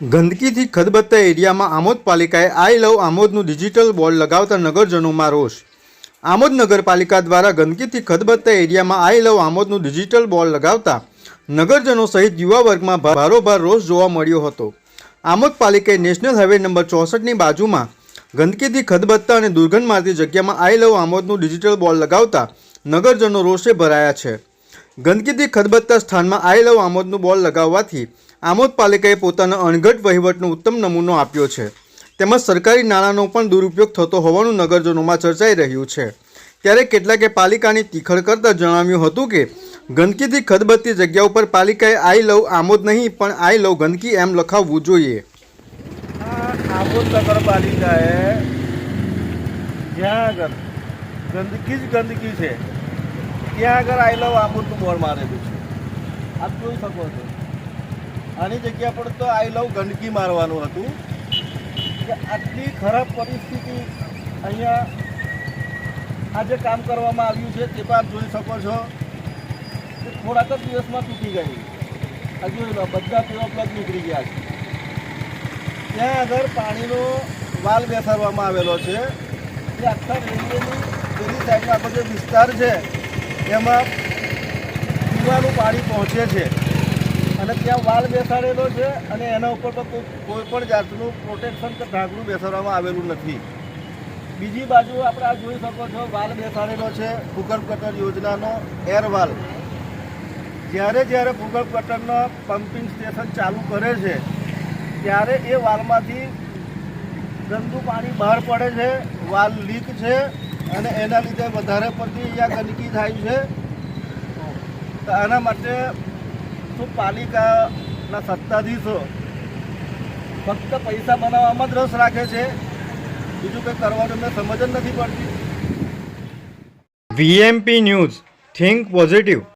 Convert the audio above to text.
ગંદકીથી ખદબત્તા એરિયામાં આમોદ પાલિકાએ આઈ લવ આમોદનું ડિજિટલ બોર્ડ લગાવતા નગરજનોમાં રોષ. આમોદ નગરપાલિકા દ્વારા ગંદકીથી ખદબત્તા એરિયામાં આઈ લવ આમોદનું ડિજિટલ બોર્ડ લગાવતા નગરજનો સહિત યુવા વર્ગમાં ભારોભાર રોષ જોવા મળ્યો હતો. આમોદ પાલિકાએ નેશનલ હાઈવે નંબર ચોસઠની બાજુમાં ગંદકીથી ખદબત્તા અને દુર્ગંધ મારતી જગ્યામાં આઈ લવ આમોદનું ડિજિટલ બોર્ડ લગાવતા નગરજનો રોષે ભરાયા છે. ગંદકીથી ખદબત્તા સ્થાનમાં આઈ લવ આમોદનું બોર્ડ લગાવવાથી આમોદ પાલિકાએ પોતાના અણઘટ વહીવટનો ઉત્તમ નમૂનો આપ્યો છે. તેમજ સરકારી નાણાંનો પણ દુરુપયોગ થતો હોવાનું નગરજનોમાં ચર્ચાઈ રહ્યું છે. ત્યારે કેટલાકે પાલિકાની તીખડ કરતાં જણાવ્યું હતું કે, ગંદકીથી ખદબત્તી જગ્યા ઉપર પાલિકાએ આઈ લવ આમોદ નહીં, પણ આઈ લવ ગંદકી એમ લખાવવું જોઈએ. આમોદ નગરપાલિકાએ જ્યાં ગંદકી જ ગંદકી છે ત્યાં આગળ આઈ લવ આમોદનું બોર્ડ મારેલું છે. આપ જોઈ શકો છો. આની જગ્યા પર તો આઈ લવ ગંદકી મારવાનું હતું. કે આટલી ખરાબ પરિસ્થિતિ અહીંયા આજે કામ કરવામાં આવ્યું છે તે પણ આપ જોઈ શકો છો. કે થોડાક જ દિવસમાં તૂટી ગઈ. હજુ બધા પીવા પ્લગ નીકળી ગયા છે. ત્યાં આગળ પાણીનો વાલ બેસાડવામાં આવેલો છે. એ આખા રેલવેની પેલી સાઈડમાં આખો જે વિસ્તાર છે એમાં પીવાનું પાણી પહોંચે છે. અને ત્યાં વાલ બેસાડેલો છે અને એના ઉપર તો કોઈ પણ જાતનું પ્રોટેક્શન કે ઢાંકણું બેસાડવામાં આવેલું નથી. બીજી બાજુ આપણે આ જોઈ શકો છો, વાલ બેસાડેલો છે ભૂગર્ભ ગટર યોજનાનો એર વાલ જ્યારે જ્યારે ભૂગર્ભ ગટરનો પમ્પિંગ સ્ટેશન ચાલુ કરે છે, ત્યારે એ વાલમાંથી ગંદુ પાણી બહાર પડે છે, વાલ લીક છે અને એના લીધે વધારે પડતી અહીંયા ગંદકી થાય છે. તો આના માટે શું પાલિકાના સત્તાધીશો ફક્ત પૈસા બનાવવામાં જ રસ રાખે છે? બીજું કંઈ કરવાનું મેં સમજ જ નથી પડતી. VMP news, think positive.